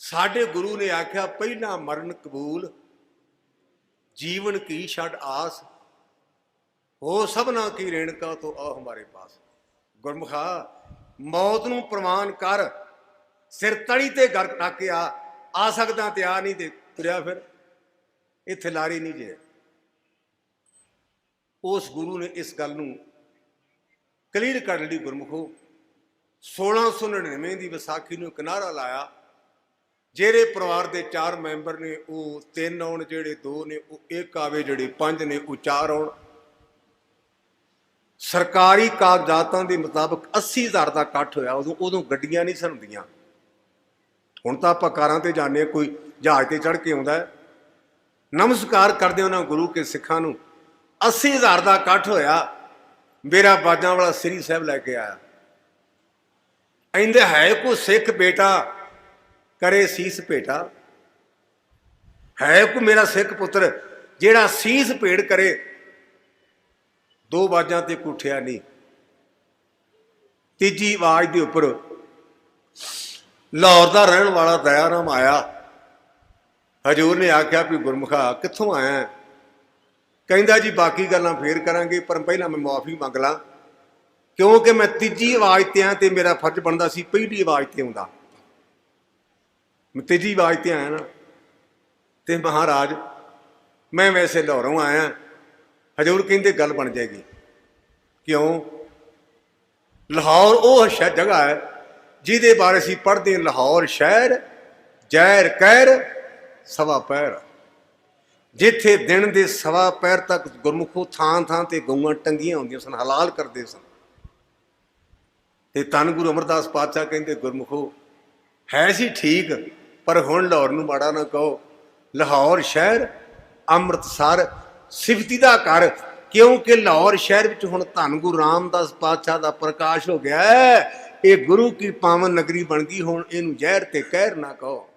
ਸਾਡੇ ਗੁਰੂ ਨੇ ਆਖਿਆ, ਪਹਿਲਾ ਮਰਨ ਕਬੂਲ, ਜੀਵਨ ਕੀ ਛੱਡ ਆਸ, ਹੋ ਸਭਨਾ ਕੀ ਰੇਣਕਾ ਤੋ ਆ ਹਮਾਰੇ ਪਾਸ। ਗੁਰਮੁਖਾ, ਮੌਤ ਨੂੰ ਪ੍ਰਮਾਨ ਕਰ, ਸਿਰ ਤੜੀ ਤੇ ਗਰ ਰੱਖ ਆ ਆ ਸਕਦਾ ਤੇ ਆ ਨਹੀਂ ਤੇ ਤੁਰਿਆ ਫਿਰ, ਇੱਥੇ ਲਾਰੀ ਨਹੀਂ ਜੇ। ਉਸ ਗੁਰੂ ਨੇ ਇਸ ਗੱਲ ਨੂੰ ਕਲੀਅਰ ਕਰ ਲਈ ਗੁਰਮੁਖੋ। 1699 ਦੀ ਵਿਸਾਖੀ ਨੂੰ ਕਿਨਾਰਾ ਲਾਇਆ ਜਿਹੜੇ ਪਰਿਵਾਰ ਦੇ ਚਾਰ ਮੈਂਬਰ ਨੇ ਉਹ ਤਿੰਨ ਆਉਣ ਜਿਹੜੇ ਦੋ ਨੇ ਉਹ ਇੱਕ ਆਵੇ ਜਿਹੜੇ ਪੰਜ ਨੇ ਉਹ ਚਾਰ ਆਉਣ। ਸਰਕਾਰੀ ਕਾਗਜ਼ਾਤਾਂ ਦੇ ਮੁਤਾਬਕ 80000 ਦਾ ਇਕੱਠ ਹੋਇਆ ਉਦੋਂ ਉਦੋਂ ਗੱਡੀਆਂ ਨਹੀਂ ਸਨ ਹੁੰਦੀਆਂ। ਹੁਣ ਤਾਂ ਆਪਾਂ ਕਾਰਾਂ ਤੇ ਜਾਂਦੇ ਹਾਂ, ਕੋਈ ਜਹਾਜ਼ ਤੇ ਚੜ ਕੇ ਆਉਂਦਾ ਨਮਸਕਾਰ ਕਰਦੇ ਉਹਨਾਂ ਗੁਰੂ ਕੇ ਸਿੱਖਾਂ ਨੂੰ। 80000 ਦਾ ਇਕੱਠ ਹੋਇਆ ਮੇਰਾ ਬਾਜਾਂ ਵਾਲਾ ਸ੍ਰੀ ਸਾਹਿਬ ਲੈ ਕੇ ਆਇਆ। ਇੰਦੇ ਹੈ ਕੋ ਸਿੱਖ ਬੇਟਾ? ਕਰੇ ਸੀਸ ਭੇਟਾ। ਹੈ ਕੋ ਮੇਰਾ ਸਿੱਖ ਪੁੱਤਰ, ਜਿਹੜਾ ਸੀਸ ਭੇੜ ਕਰੇ, ਦੋ ਬਾਜਾਂ ਤੇ ਕੁੱਠਿਆ ਨਹੀਂ। ਤੀਜੀ ਆਵਾਜ਼ ਦੇ ਉੱਪਰ, ਲਾਹੌਰ ਦਾ ਰਹਿਣ ਵਾਲਾ ਦਇਆਰਾਮ ਆਇਆ। ਹਜੂਰ ਨੇ ਆਖਿਆ ਵੀ ਗੁਰਮੁਖਾ, ਕਿੱਥੋਂ ਆਇਆ ਕਹਿੰਦਾ ਜੀ, ਬਾਕੀ ਗੱਲਾਂ ਫੇਰ ਕਰਾਂਗੇ, ਪਰ ਪਹਿਲਾਂ ਮੈਂ ਮਾਫੀ ਮੰਗ ਲਾਂ। ਕਿਉਂਕਿ ਮੈਂ ਤੀਜੀ ਆਵਾਜ਼ ਤੇ ਆ ਤੇ ਮੇਰਾ ਫਰਜ਼ ਬਣਦਾ ਸੀ, ਪਹਿਲੀ ਆਵਾਜ਼ ਤੇ ਆਉਂਦਾ ਮੈਂ ਤੇਜ਼ੀ ਆਵਾਜ਼ ਤੇ ਆਇਆ ਨਾ। ਤੇ ਮਹਾਰਾਜ, ਮੈਂ ਵੈਸੇ ਲਾਹੌਰੋਂ ਆਇਆ। ਹਜੂਰ ਕਹਿੰਦੇ ਗੱਲ ਬਣ ਜਾਏਗੀ। ਕਿਉਂ? ਲਾਹੌਰ ਉਹ ਸ਼ਹਿ ਜਗ੍ਹਾ ਹੈ, ਜਿਹਦੇ ਬਾਰੇ ਅਸੀਂ ਪੜ੍ਹਦੇ ਹਾਂ। ਲਾਹੌਰ ਸ਼ਹਿਰ, ਜ਼ਹਿਰ, ਕਹਿਰ, ਸਵਾ ਪੈਰ। ਜਿੱਥੇ ਦਿਨ ਦੇ ਸਵਾ ਪੈਰ ਤੱਕ ਗੁਰਮੁਖੋ ਥਾਂ ਥਾਂ ਤੇ ਗਊਆਂ ਟੰਗੀਆਂ ਹੁੰਦੀਆਂ ਸਨ, ਹਲਾਲ ਕਰਦੇ ਸਨ। ਤੇ ਤਨ ਗੁਰੂ ਅਮਰਦਾਸ ਪਾਤਸ਼ਾਹ ਕਹਿੰਦੇ, ਗੁਰਮੁਖੋ, ਹੈ ਸੀ ਠੀਕ? ਪਰ ਹੁਣ ਲਾਹੌਰ ਨੂੰ ਮਾੜਾ ਨਾ ਕਹੋ। ਲਾਹੌਰ ਸ਼ਹਿਰ, ਅੰਮ੍ਰਿਤਸਰ, ਸਿਫਤੀ ਦਾ ਘਰ। ਕਿਉਂਕਿ ਲਾਹੌਰ ਸ਼ਹਿਰ ਵਿੱਚ ਹੁਣ ਧੰਨ ਗੁਰੂ ਰਾਮਦਾਸ ਪਾਤਸ਼ਾਹ ਦਾ ਪ੍ਰਕਾਸ਼ ਹੋ ਗਿਆ ਹੈ। ਇਹ ਗੁਰੂ ਕੀ ਪਾਵਨ ਨਗਰੀ ਬਣ ਗਈ, ਹੁਣ ਇਹਨੂੰ ਜ਼ਹਿਰ ਤੇ ਕਹਿਰ ਨਾ ਕਹੋ।